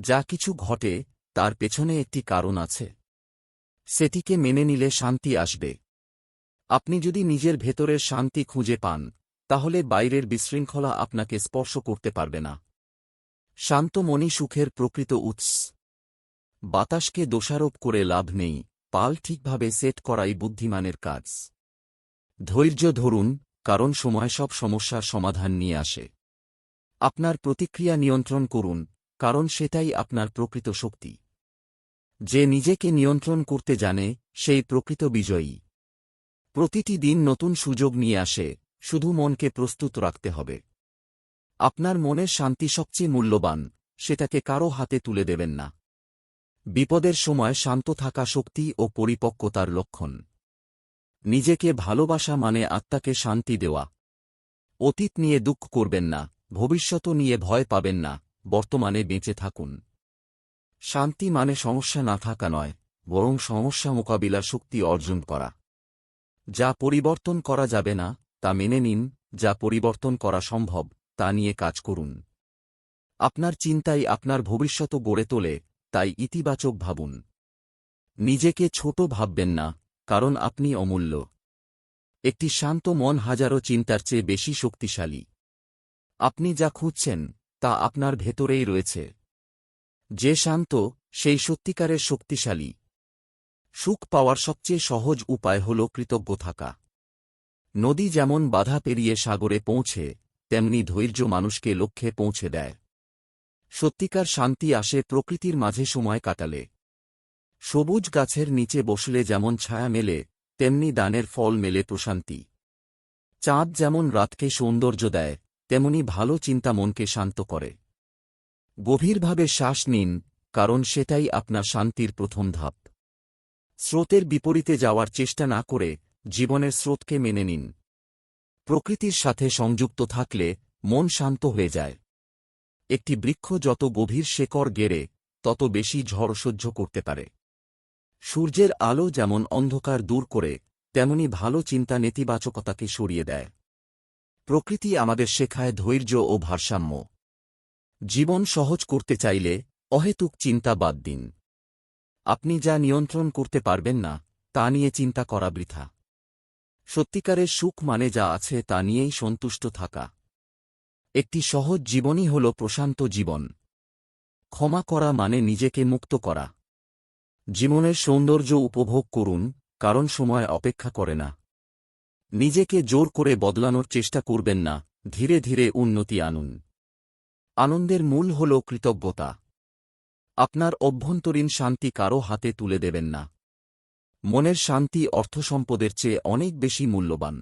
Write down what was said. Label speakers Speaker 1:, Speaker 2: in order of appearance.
Speaker 1: যা কিছু ঘটে, তার পেছনে একটি কারণ আছে। সেটিকে মেনে নিলে শান্তি আসবে। আপনি যদি নিজের ভেতরের শান্তি খুঁজে পান, তাহলে বাইরের বিশৃঙ্খলা আপনাকে স্পর্শ করতে পারবে না। শান্ত মনি সুখের প্রকৃত উৎস। বাতাসকে দোষারোপ করে লাভ নেই, পাল ঠিকভাবে সেট করাই বুদ্ধিমানের কাজ। ধৈর্য ধরুন, কারণ সময় সব সমস্যার সমাধান নিয়ে আসে। আপনার প্রতিক্রিয়া নিয়ন্ত্রণ করুন কারণ সেটাই আপনার প্রকৃত শক্তি। যে নিজেকে নিয়ন্ত্রণ করতে জানে, সেই প্রকৃত বিজয়ী। প্রতিটি দিন নতুন সুযোগ নিয়ে আসে, শুধু মনকে প্রস্তুত রাখতে হবে। আপনার মনের শান্তি সবচেয়ে মূল্যবান, সেটাকে কারও হাতে তুলে দেবেন না। বিপদের সময় শান্ত থাকা শক্তি ও পরিপক্কতার লক্ষণ। নিজেকে ভালোবাসা মানে আত্মাকে শান্তি দেওয়া। অতীত নিয়ে দুঃখ করবেন না ভবিষ্যৎ নিয়ে ভয় পাবেন না। বর্তমানে বেঁচে থাকুন। শান্তি মানে সমস্যা না থাকা নয়, বরং সমস্যা মোকাবিলার শক্তি অর্জন করা। যা পরিবর্তন করা যাবে না, তা মেনে নিন, যা পরিবর্তন করা সম্ভব, তা নিয়ে কাজ করুন। আপনার চিন্তাই আপনার ভবিষ্যৎ গড়ে তোলে, তাই ইতিবাচক ভাবুন। নিজেকে ছোট ভাববেন না, কারণ আপনি অমূল্য। একটি শান্ত মন হাজারো চিন্তার চেয়ে বেশি শক্তিশালী। আপনি যা খুঁজছেন তা আপনার ভেতরেই রয়েছে। যে শান্ত, সেই সত্যিকারের শক্তিশালী। সুখ পাওয়ার সবচেয়ে সহজ উপায় হল কৃতজ্ঞ থাকা নদী যেমন বাধা পেরিয়ে সাগরে পৌঁছে, তেমনি ধৈর্য মানুষকে লক্ষ্যে পৌঁছে দেয়। সত্যিকার শান্তি আসে প্রকৃতির মাঝে সময় কাটালে। সবুজ গাছের নিচে বসলে যেমন ছায়া মেলে, তেমনি দানের ফল মেলে প্রশান্তি। চাঁদ যেমন রাতকে সৌন্দর্য দেয় তেমনি ভালো চিন্তা মনকে শান্ত করে। গভীরভাবে শ্বাস নিন, কারণ সেটাই আপনার শান্তির প্রথম ধাপ। স্রোতের বিপরীতে যাওয়ার চেষ্টা না করে জীবনের স্রোতকে মেনে নিন। প্রকৃতির সাথে সংযুক্ত থাকলে মন শান্ত হয়ে যায়। একটি বৃক্ষ যত গভীর শেকড় গেড়ে, তত বেশি ঝড় সহ্য করতে পারে। সূর্যের আলো যেমন অন্ধকার দূর করে, তেমনি ভালো চিন্তা নেতিবাচকতাকে সরিয়ে দেয়। প্রকৃতি আমাদের শেখায় ধৈর্য ও ভারসাম্য। জীবন সহজ করতে চাইলে অহেতুক চিন্তা বাদ দিন। আপনি যা নিয়ন্ত্রণ করতে পারবেন না, তা নিয়ে চিন্তা করা বৃথা। সত্যিকারের সুখ মানে যা আছে তা নিয়েই সন্তুষ্ট থাকা। একটি সহজ জীবনই হল প্রশান্ত জীবন। ক্ষমা করা মানে নিজেকে মুক্ত করা। জীবনের সৌন্দর্য উপভোগ করুন, কারণ সময় অপেক্ষা করে না। নিজেকে জোর করে বদলানোর চেষ্টা করবেন না, ধীরে ধীরে উন্নতি আনুন। আনন্দের মূল হল কৃতজ্ঞতা। আপনার অভ্যন্তরীণ শান্তি কারও হাতে তুলে দেবেন না। মনের শান্তি অর্থসম্পদের চেয়ে অনেক বেশি মূল্যবান।